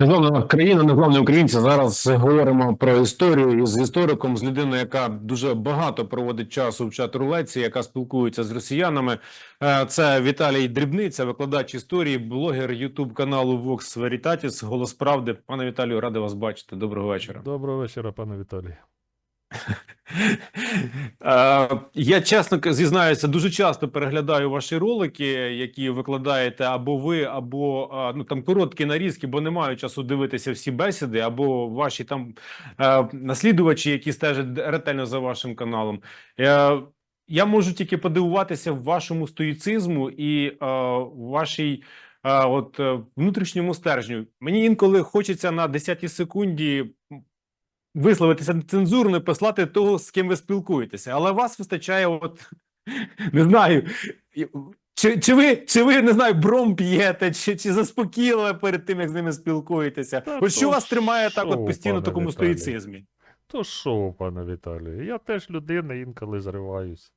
Незламна країна, незламні українці. Зараз говоримо про історію з істориком, з людиною, яка дуже багато проводить часу в чат-рулеці, яка спілкується з росіянами. Е, Це Віталій Дрібниця, викладач історії, блогер Ютуб каналу Vox Veritatis, Голос Правди. Пане Віталію, радий вас бачити. Доброго вечора. Доброго вечора, пане Віталій. Я чесно зізнаюся, дуже часто переглядаю ваші ролики, які викладаєте або ви, або ну там короткі нарізки, бо не маю часу дивитися всі бесіди, або ваші там наслідувачі, які стежать ретельно за вашим каналом. Я можу тільки подивуватися в вашому стоїцизму і вашій. От е, внутрішньому стержню мені інколи хочеться на 10 секунді висловитися нецензурно і послати того, з ким ви спілкуєтеся. Але вас вистачає, от не знаю. Чи, чи ви, чи ви не знаю, бром п'єте, чи, чи заспокійливе перед тим, як з ними спілкуєтеся? Та От що вас тримає так, от постійно в такому Віталій? стоїцизмі? То що, пане Віталію? Я теж людина, інколи зриваюсь.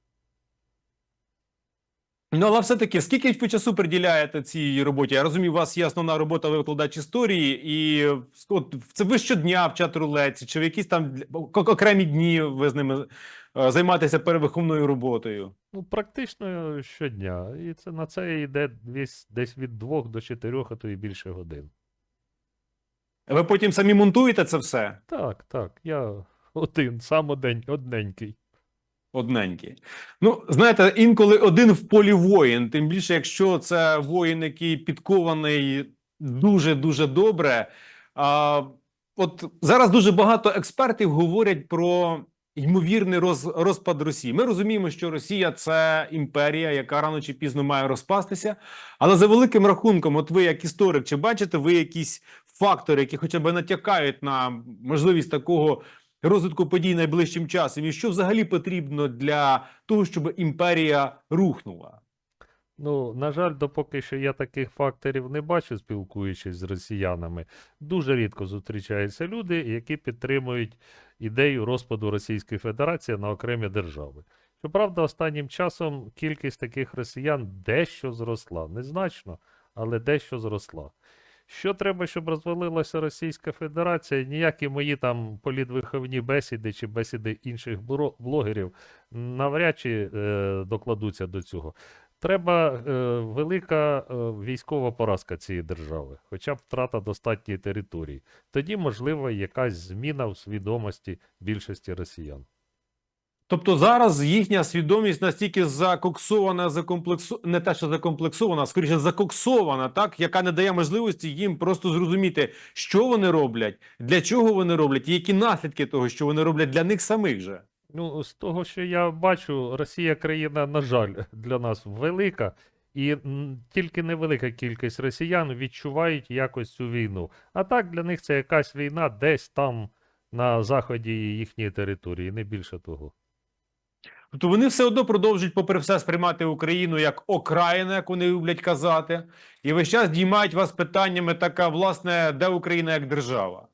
Ну, але все-таки, скільки ви часу приділяєте цій роботі? Я розумію, у вас є основна робота ви викладач історії, і от, це ви щодня в чат-рулеці, чи в якісь там окремі дні ви з ними е, займаєтеся перевиховною роботою? Ну, практично щодня. І це на це йде десь, десь від двох до чотирьох, а то і більше годин. Ви потім самі монтуєте це все? Так, так, я один, сам одень, одненький. Одненькі. Ну, знаєте, інколи один в полі воїн, тим більше, якщо це воїн, який підкований дуже-дуже добре. А, от зараз дуже багато експертів говорять про ймовірний роз, розпад Росії. Ми розуміємо, що Росія це імперія, яка рано чи пізно має розпастися. Але за великим рахунком, от ви, як історик, чи бачите ви якісь фактори, які хоча б натякають на можливість такого розвитку подій найближчим часом, і що взагалі потрібно для того, щоб імперія рухнула? Ну, на жаль, допоки що я таких факторів не бачу, спілкуючись з росіянами. Дуже рідко зустрічаються люди, які підтримують ідею розпаду Російської Федерації на окремі держави. Щоправда, останнім часом кількість таких росіян дещо зросла. Незначно, але дещо зросла. Що треба, щоб розвалилася Російська Федерація? Ніякі мої там політвиховні бесіди чи бесіди інших блогерів навряд чи е, докладуться до цього. Треба е, велика е, військова поразка цієї держави, хоча б втрата достатньої території. Тоді, можливо, якась зміна в свідомості більшості росіян. Тобто зараз їхня свідомість настільки закоксована, закомплексу... не те, що закомплексована, а скоріше закоксована, так яка не дає можливості їм просто зрозуміти, що вони роблять, для чого вони роблять, і які наслідки того, що вони роблять для них самих же. Ну, з того, що я бачу, Росія країна, на жаль, для нас велика, і тільки невелика кількість росіян відчувають якось цю війну. А так для них це якась війна десь там на заході їхньої території, не більше того. Тобто вони все одно продовжують, попри все, сприймати Україну як окраїна, як вони люблять казати, і весь час діймають вас питаннями така, власне, де Україна як держава.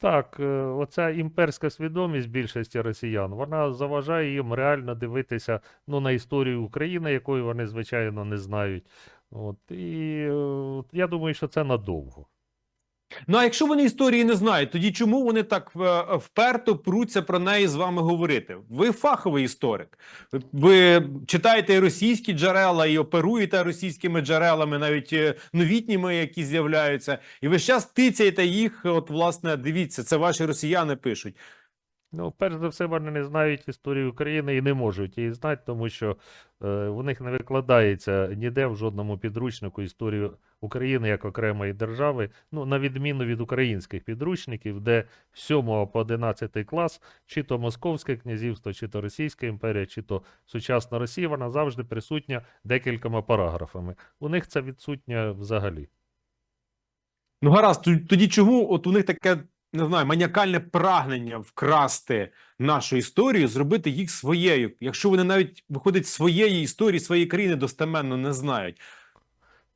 Так, е, оця імперська свідомість більшості росіян, вона заважає їм реально дивитися ну, на історію України, якої вони, звичайно, не знають. От, і е, я думаю, що це надовго. Ну а якщо вони історії не знають, тоді чому вони так е, вперто пруться про неї з вами говорити? Ви фаховий історик. Ви- читаєте російські джерела, і оперуєте російськими джерелами, навіть е, новітніми, які з'являються, і ви зараз тицяєте їх. От, власне, дивіться, це ваші росіяни пишуть. Ну, перш за все, вони не знають історію України і не можуть її знати, тому що е, у них не викладається ніде в жодному підручнику історію України як окремої держави, ну, на відміну від українських підручників, де з 7 по 11 клас, чи то Московське князівство, чи то Російська імперія, чи то сучасна Росія, вона завжди присутня декількома параграфами. У них це відсутнє взагалі. Ну, гаразд, тоді чому от у них таке не знаю, маніакальне прагнення вкрасти нашу історію, зробити їх своєю, якщо вони навіть виходить своєї історії, своєї країни достеменно не знають.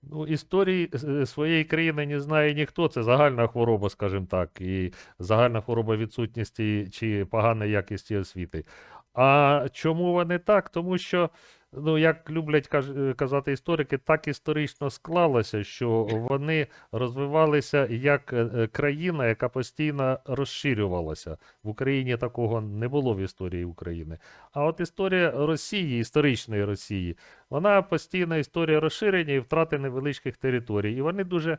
Ну, історії е, своєї країни не знає ніхто. Це загальна хвороба, скажімо так, і загальна хвороба відсутності чи поганої якості освіти. А чому вони так? Тому що Ну, як люблять е, казати історики, так історично склалося, що вони розвивалися як е, е, країна, яка постійно розширювалася. В Україні такого не було в історії України. А от історія Росії, історичної Росії, вона постійна історія розширення і втрати невеличких територій. І вони дуже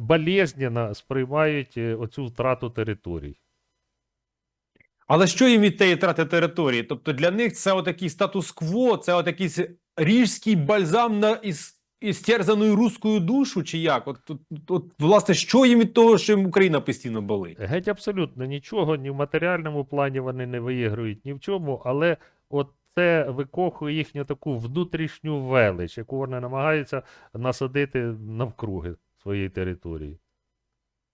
болезненно сприймають оцю втрату територій. Але що їм від тієї трати території? Тобто для них це отакий статус-кво, це отакий ріжський бальзам на іс... істерзану руську душу, чи як? От, от, от, власне, що їм від того, що їм Україна постійно болить? Геть абсолютно нічого, ні в матеріальному плані вони не виіграють ні в чому, але от це викохує їхню таку внутрішню велич, яку вони намагаються насадити навкруги своєї території.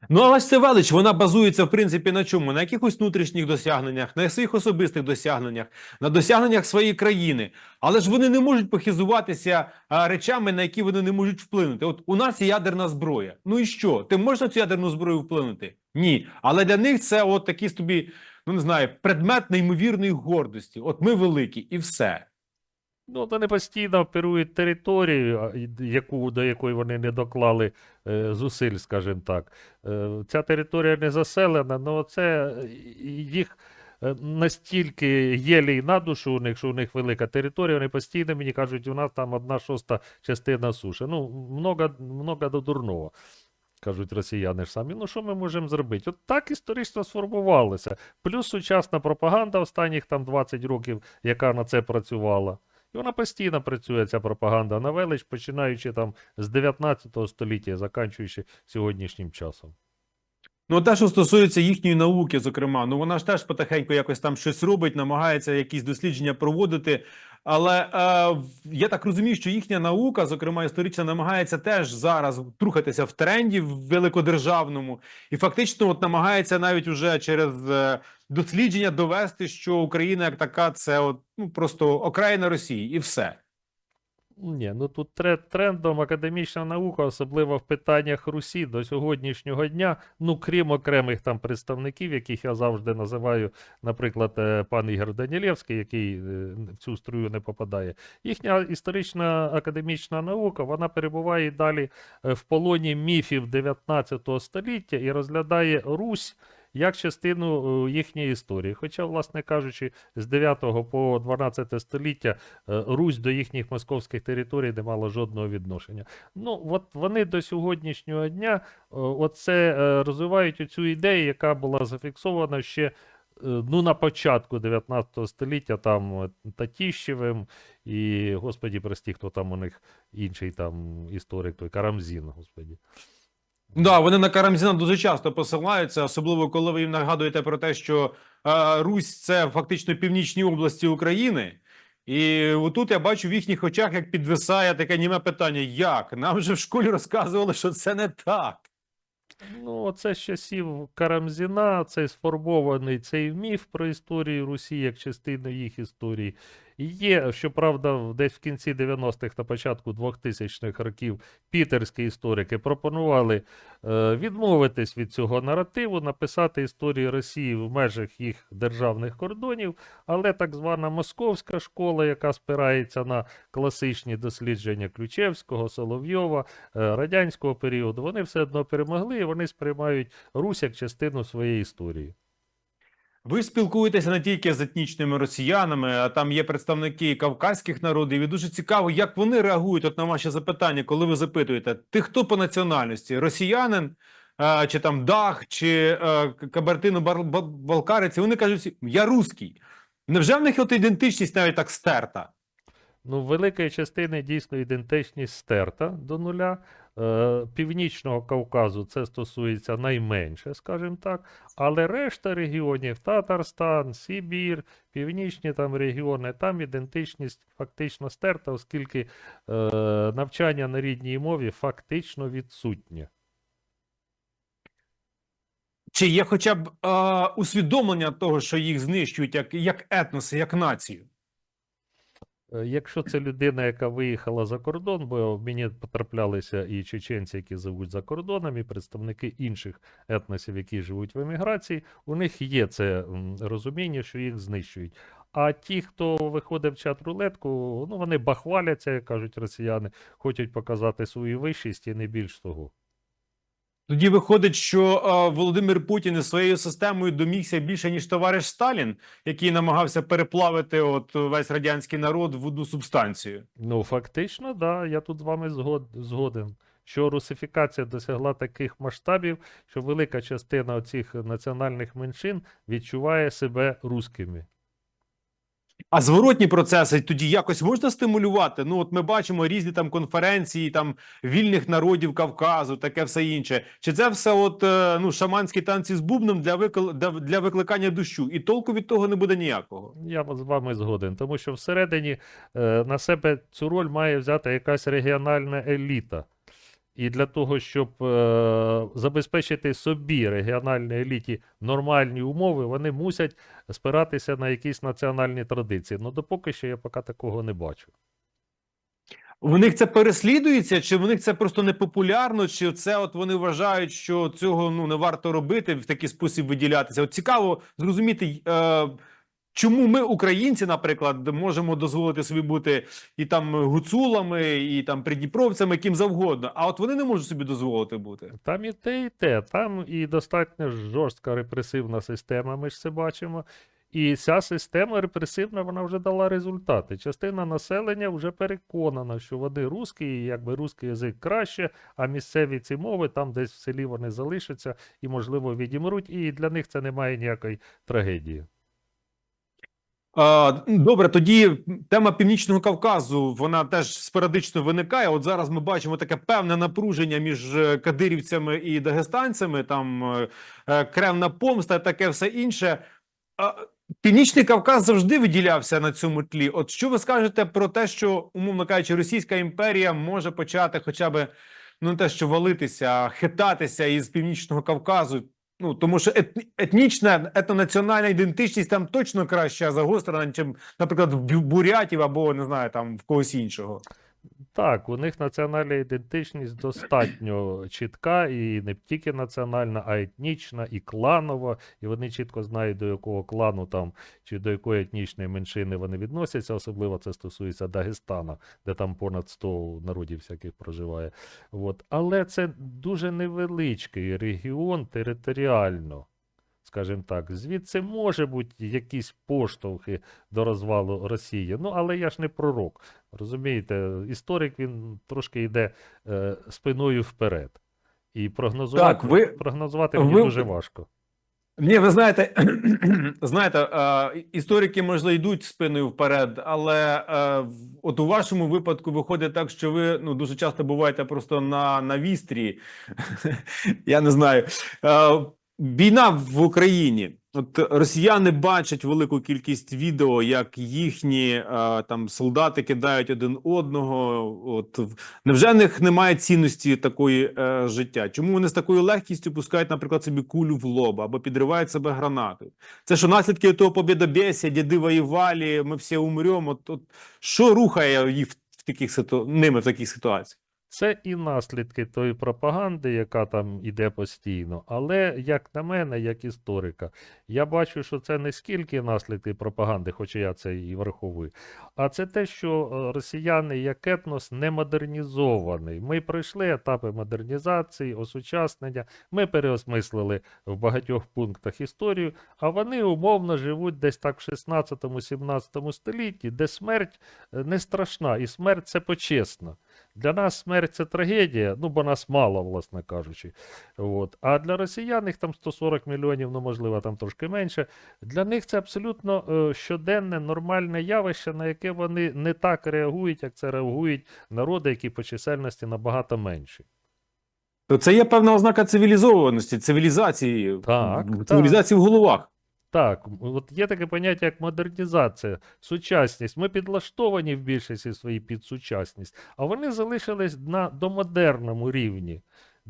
Ну, але ж це велич, вона базується, в принципі, на чому? На якихось внутрішніх досягненнях, на своїх особистих досягненнях, на досягненнях своєї країни. Але ж вони не можуть похизуватися а, речами, на які вони не можуть вплинути. От у нас є ядерна зброя. Ну і що? Ти можеш на цю ядерну зброю вплинути? Ні. Але для них це от такий собі, ну не знаю, предмет неймовірної гордості. От ми великі, і все. Ну, вони постійно оперують територією, яку, до якої вони не доклали е, зусиль, скажімо так. Е, ця територія не заселена, але це е, їх е, настільки єлі на душу у них, що у них велика територія, вони постійно мені кажуть, у нас там одна шоста частина суші. Ну, много, много до дурного. Кажуть росіяни ж самі, ну що ми можемо зробити? От так історично сформувалося. Плюс сучасна пропаганда останніх там 20 років, яка на це працювала. І вона постійно працює, ця пропаганда на велич, починаючи там з 19 століття, заканчуючи сьогоднішнім часом. Ну, те, що стосується їхньої науки, зокрема, ну вона ж теж потихеньку якось там щось робить, намагається якісь дослідження проводити. Але е, я так розумію, що їхня наука, зокрема історична, намагається теж зараз трухатися в тренді в великодержавному, і фактично от намагається навіть уже через е, дослідження довести, що Україна як така, це от ну просто окраїна Росії, і все. Ні, ну тут тре- трендом академічна наука, особливо в питаннях Русі до сьогоднішнього дня, ну крім окремих там представників, яких я завжди називаю, наприклад, е, пан Ігор Данілєвський, який е, в цю струю не попадає. Їхня історична академічна наука, вона перебуває далі е, в полоні міфів 19 століття і розглядає Русь. Як частину е, їхньої історії. Хоча, власне кажучи, з 9 по 12 століття е, Русь до їхніх московських територій не мала жодного відношення. Ну, от вони до сьогоднішнього дня е, оце розвивають оцю ідею, яка була зафіксована ще ну, на початку 19 століття, там Татіщевим і, господі, прості, хто там у них інший там історик, той Карамзін, господі. Да, вони на Карамзіна дуже часто посилаються, особливо коли ви їм нагадуєте про те, що е, Русь це фактично північні області України. І отут я бачу в їхніх очах, як підвисає таке німе питання: як? Нам вже в школі розказували, що це не так. Ну, це з часів Карамзіна, цей сформований цей міф про історію Русі як частину їх історії. Є, щоправда, десь в кінці 90-х на початку 2000-х років пітерські історики пропонували е, відмовитись від цього наративу, написати історію Росії в межах їх державних кордонів, але так звана московська школа, яка спирається на класичні дослідження Ключевського, Соловйова, е, радянського періоду, вони все одно перемогли і вони сприймають Русь як частину своєї історії. Ви спілкуєтеся не тільки з етнічними росіянами, а там є представники кавказьких народів. І дуже цікаво, як вони реагують от на ваші запитання, коли ви запитуєте, ти хто по національності? Росіянин, чи там Дах, чи е, Кабардино-Балкарець? Вони кажуть, я русський. Невже в них от ідентичність навіть так стерта? Ну, великої частини дійсно ідентичність стерта до нуля. Е, Північного Кавказу це стосується найменше, скажімо так. Але решта регіонів Татарстан, Сибір, північні там регіони, там ідентичність фактично стерта, оскільки е, навчання на рідній мові фактично відсутнє. Чи є хоча б е, усвідомлення того, що їх знищують як, як етноси, як націю? Е, Якщо це людина, яка виїхала за кордон, бо мені потраплялися і чеченці, які живуть за кордоном, і представники інших етносів, які живуть в еміграції, у них є це розуміння, що їх знищують. А ті, хто виходить в чат рулетку, ну вони бахваляться, як кажуть росіяни, хочуть показати свою вищість і не більш того. Тоді виходить, що е, Володимир Путін із своєю системою домігся більше ніж товариш Сталін, який намагався переплавити от весь радянський народ в одну субстанцію. Ну, фактично, да, я тут з вами згод, згоден. Що русифікація досягла таких масштабів, що велика частина цих національних меншин відчуває себе русскими. А зворотні процеси тоді якось можна стимулювати. Ну, от ми бачимо різні там конференції, там вільних народів Кавказу, таке все інше. Чи це все, от е, ну, шаманські танці з бубном для викл... для, для викликання дощу? І толку від того не буде ніякого. Я з вами згоден, тому що всередині е, на себе цю роль має взяти якась регіональна еліта. І для того, щоб е, забезпечити собі регіональній еліті нормальні умови, вони мусять спиратися на якісь національні традиції. Ну, допоки що я поки такого не бачу. В них це переслідується, чи в них це просто непопулярно, чи це от вони вважають, що цього ну не варто робити в такий спосіб виділятися? От цікаво зрозуміти, е, чому ми, українці, наприклад, можемо дозволити собі бути і там гуцулами, і там придніпровцями, ким завгодно. А от вони не можуть собі дозволити бути. Там і те, і те. Там і достатньо жорстка репресивна система, ми ж це бачимо. І ця система репресивна вона вже дала результати. Частина населення вже переконана, що вони русські, і якби русський язик краще, а місцеві ці мови там десь в селі вони залишаться і, можливо, відімруть. І для них це не має ніякої трагедії. А, Добре, тоді тема Північного Кавказу вона теж спорадично виникає. От зараз ми бачимо таке певне напруження між е, кадирівцями і дагестанцями, там е, е, кревна помста, таке все інше. Північний Кавказ завжди виділявся на цьому тлі. От що ви скажете про те, що, умовно кажучи, Російська імперія може почати хоча б ну не те, що валитися, хитатися із Північного Кавказу? Ну тому що ет, етнічна етнонаціональна ідентичність там точно краще загострена, ніж, наприклад, в бурятів або не знаю, там в когось іншого. Так, у них національна ідентичність достатньо чітка, і не тільки національна, а етнічна і кланова. І вони чітко знають, до якого клану там чи до якої етнічної меншини вони відносяться. Особливо це стосується Дагестана, де там понад 100 народів всяких проживає. От. Але це дуже невеличкий регіон територіально. Скажімо так, звідси може бути якісь поштовхи до розвалу Росії. Ну, але я ж не пророк. Розумієте, історик він трошки йде е, спиною вперед. І прогнозувати, Так, ви- прогнозувати мені ви- дуже важко. Ні, ви знаєте, знаєте, е, історики можливо йдуть спиною вперед, але е, от у вашому випадку виходить так, що ви ну дуже часто буваєте просто на, на вістрі. Я не знаю. Е, Війна в Україні. От росіяни бачать велику кількість відео, як їхні е, там солдати кидають один одного. От невже в них немає цінності такої е, життя? Чому вони з такою легкістю пускають, наприклад, собі кулю в лоб або підривають себе гранатою? Це що наслідки того побєдобєсія, діди воювали, ми всі умремо. От, от що рухає їх в таких ситу... ними в таких ситуаціях? Це і наслідки тої пропаганди, яка там іде постійно. Але, як на мене, як історика, я бачу, що це не скільки наслідки пропаганди, хоча я це і враховую, а це те, що е, росіяни як етнос не модернізований. Ми пройшли етапи модернізації, осучаснення, ми переосмислили в багатьох пунктах історію, а вони умовно живуть десь так в 16-17 столітті, де смерть е, не страшна, і смерть це почесно. Для нас смерть це трагедія, ну бо нас мало, власне кажучи. От. А для росіян їх там 140 мільйонів, ну можливо, там трошки менше. Для них це абсолютно е, щоденне нормальне явище, на яке вони не так реагують, як це реагують народи, які по чисельності набагато менші. То це є певна ознака цивілізованості, цивілізації, Так, в- так. цивілізації в головах. Так, от є таке поняття, як модернізація, сучасність. Ми підлаштовані в більшості своїй під сучасність, а вони залишились на домодерному рівні,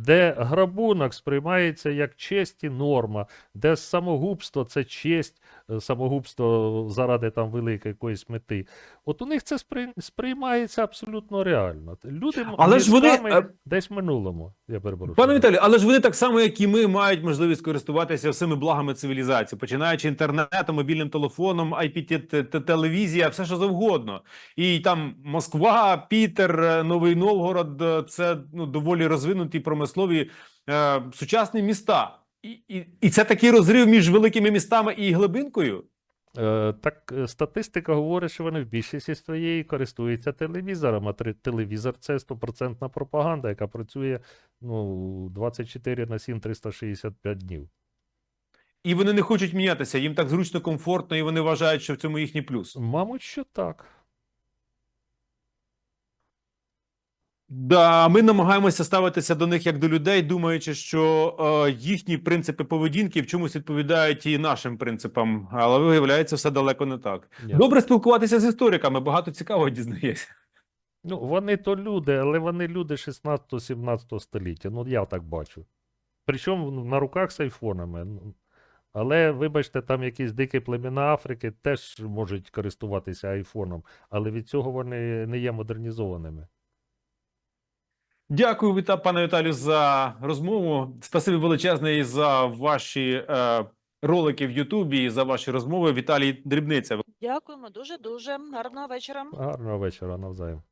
де грабунок сприймається як честь і норма, де самогубство це честь, е, самогубство заради там великої якоїсь мети. От у них це сприймається абсолютно реально. Люди Але ж вони, е, десь в минулому. Я перепрошую. Пане Віталію, але ж вони так само, як і ми, мають можливість користуватися всіми благами цивілізації, починаючи інтернетом, мобільним телефоном, IP-телевізія, все що завгодно. І там Москва, Пітер, е, Новий Новгород це ну доволі розвинуті промислові е, сучасні міста. І, і, і це такий розрив між великими містами і глибинкою. Е, так е, статистика говорить, що вони в більшості своєї користуються телевізором, а телевізор це стопроцентна пропаганда, яка працює ну, 24 на 7, 365 днів. І вони не хочуть мінятися. Їм так зручно, комфортно, і вони вважають, що в цьому їхній плюс. Мабуть, що так. Да, ми намагаємося ставитися до них як до людей, думаючи, що е, їхні принципи поведінки в чомусь відповідають і нашим принципам, але виявляється, все далеко не так. Ні. Добре спілкуватися з істориками, багато цікавого дізнаєшся. Ну, вони то люди, але вони люди 16-17 століття. Ну, я так бачу. Причому на руках з айфонами. Ну, Але, вибачте, там якісь дикі племена Африки теж можуть користуватися айфоном, але від цього вони не є модернізованими. Дякую, Віта, пане Віталію, за розмову. Спасибі величезне і за ваші е, ролики в Ютубі, і за ваші розмови. Віталій Дрібниця. Дякуємо дуже дуже гарного вечора. Гарного вечора навзаєм.